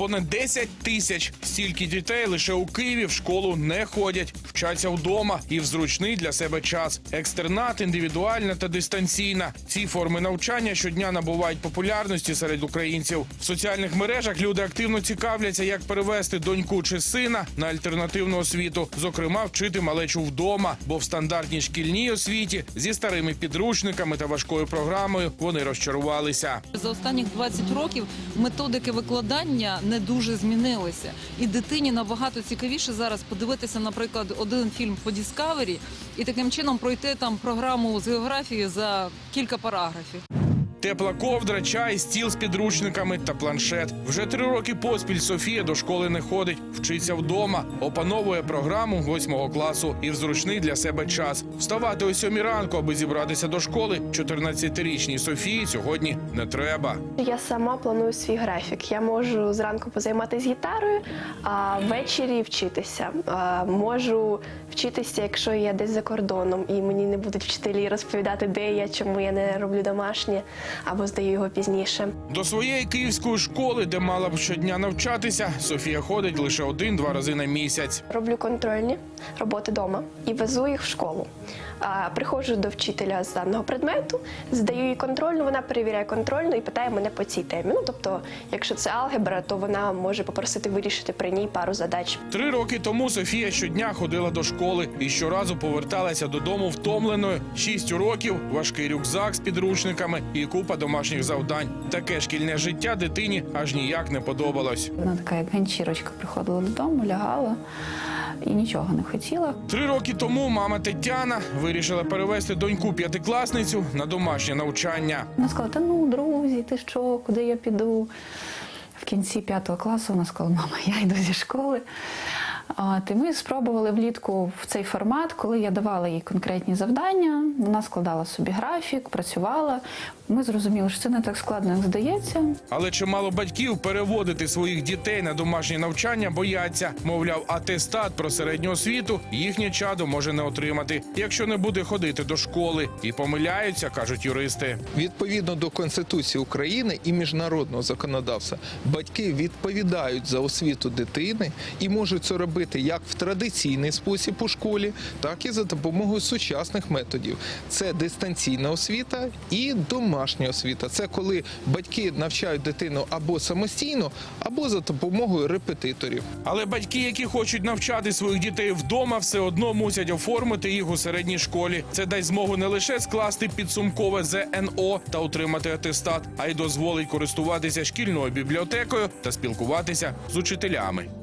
Понад 10 тисяч стільки дітей лише у Києві в школу не ходять, вчаться вдома і в зручний для себе час. Екстернат, індивідуальна та дистанційна. Ці форми навчання щодня набувають популярності серед українців. В соціальних мережах люди активно цікавляться, як перевести доньку чи сина на альтернативну освіту, зокрема вчити малечу вдома, бо в стандартній шкільній освіті зі старими підручниками та важкою програмою вони розчарувалися. За останніх 20 років методики викладання не дуже змінилися, і дитині набагато цікавіше зараз подивитися, наприклад, один фільм по Діскавері і таким чином пройти там програму з географії за кілька параграфів. Тепла ковдра, чай, стіл з підручниками та планшет. Вже три роки поспіль Софія до школи не ходить, вчиться вдома, опановує програму восьмого класу і в зручний для себе час. Вставати о сьомій ранку, аби зібратися до школи. 14-річній Софії сьогодні не треба. Я сама планую свій графік. Я можу зранку позайматися гітарою, а ввечері вчитися. А, можу вчитися, якщо я десь за кордоном, і мені не будуть вчителі розповідати, де я, чому я не роблю домашнє або здаю його пізніше. До своєї київської школи, де мала б щодня навчатися, Софія ходить лише один-два рази на місяць. Роблю контрольні роботи вдома і везу їх в школу. Приходжу до вчителя з даного предмету, здаю їй контрольну, вона перевіряє контрольну і питає мене по цій темі. Ну тобто, якщо це алгебра, то вона може попросити вирішити при ній пару задач. Три роки тому Софія щодня ходила до школи і щоразу поверталася додому втомленою. Шість уроків, важкий рюкзак з підручниками і купа домашніх завдань. Таке шкільне життя дитині аж ніяк не подобалось. Вона така, як ганчірочка, приходила додому, лягала і нічого не хотіла. Три роки тому мама Тетяна вирішила перевести доньку п'ятикласницю на домашнє навчання. Вона сказала, та ну, друзі, ти що, куди я піду? В кінці п'ятого класу вона сказала, мама, я йду зі школи. От, і ми спробували влітку в цей формат, коли я давала їй конкретні завдання, вона складала собі графік, працювала. Ми зрозуміли, що це не так складно, як здається. Але чимало батьків переводити своїх дітей на домашнє навчання бояться. Мовляв, атестат про середню освіту їхнє чадо може не отримати, якщо не буде ходити до школи. І помиляються, кажуть юристи. Відповідно до Конституції України і міжнародного законодавства, батьки відповідають за освіту дитини і можуть це робити як в традиційний спосіб у школі, так і за допомогою сучасних методів. Це дистанційна освіта і домашня освіта. Це коли батьки навчають дитину або самостійно, або за допомогою репетиторів. Але батьки, які хочуть навчати своїх дітей вдома, все одно мусять оформити їх у середній школі. Це дасть змогу не лише скласти підсумкове ЗНО та отримати атестат, а й дозволить користуватися шкільною бібліотекою та спілкуватися з учителями.